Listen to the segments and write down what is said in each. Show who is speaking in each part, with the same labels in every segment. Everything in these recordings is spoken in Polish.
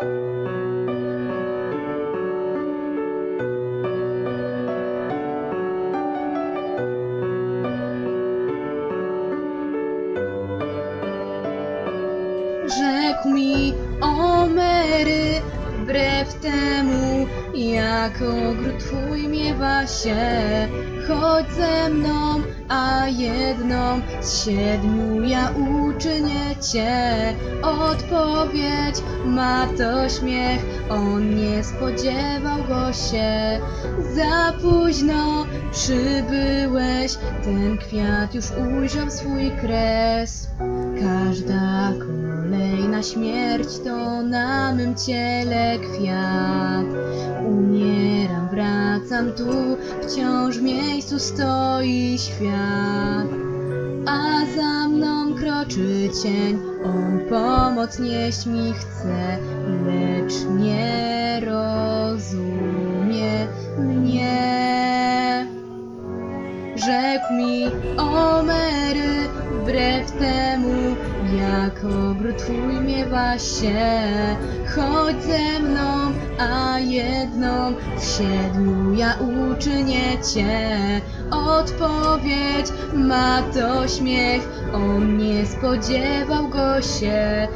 Speaker 1: Rzekł mi o Mary, wbrew temu, jak ogród twój miewa się. Chodź ze mną, a jedną z siedmiu ja uczynię cię. Odpowiedź ma to śmiech, on nie spodziewał go się. Za późno przybyłeś, ten kwiat już ujrzał swój kres. Każda kolejna śmierć to na mym ciele kwiat. Umieram, wracam tu, wciąż w miejscu stoi świat. A za mną kroczy cień, on pomoc nieść mi chce, lecz nie rozumie mnie. Rzekł mi o Mary, wbrew temu, jak ogród twój miewa się. Chodź ze mną, a jedną w siedmiu ja uczynię cię. Odpowiedź ma to śmiech, on nie spodziewał go się.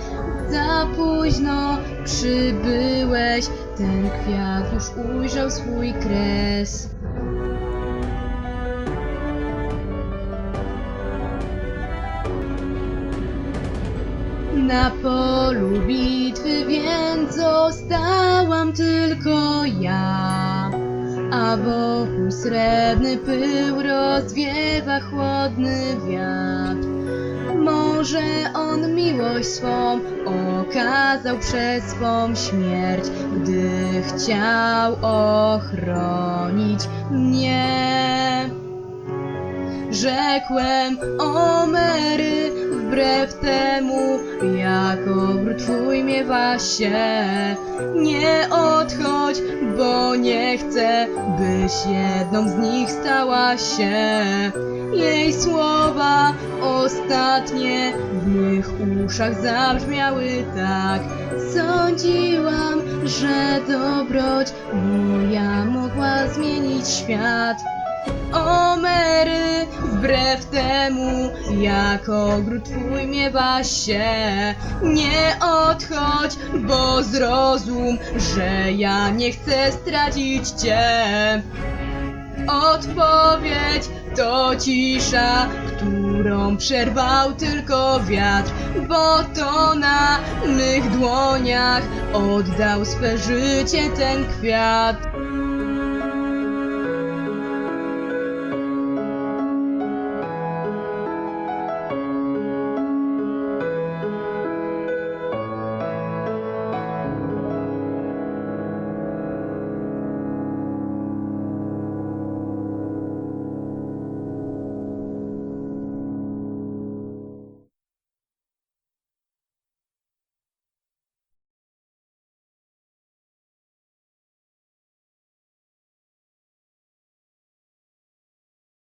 Speaker 1: Za późno przybyłeś, ten kwiat już ujrzał swój kres. Na polu bitwy więc zostałam tylko ja, a wokół srebrny pył rozwiewa chłodny wiatr. Może on miłość swą okazał przez swą śmierć, gdy chciał ochronić mnie. Rzekłem o Mary, wbrew temu, jak ogród twój miewa się. Nie odchodź, bo nie chcę, byś jedną z nich stała się. Jej słowa ostatnie w mych uszach zabrzmiały tak. Sądziłam, że dobroć moja mogła zmienić świat. O Mary, wbrew temu, jak ogród twój miewa się, nie odchodź, bo zrozum, że ja nie chcę stracić cię. Odpowiedź to cisza, którą przerwał tylko wiatr, bo to na mych dłoniach oddał swe życie ten kwiat.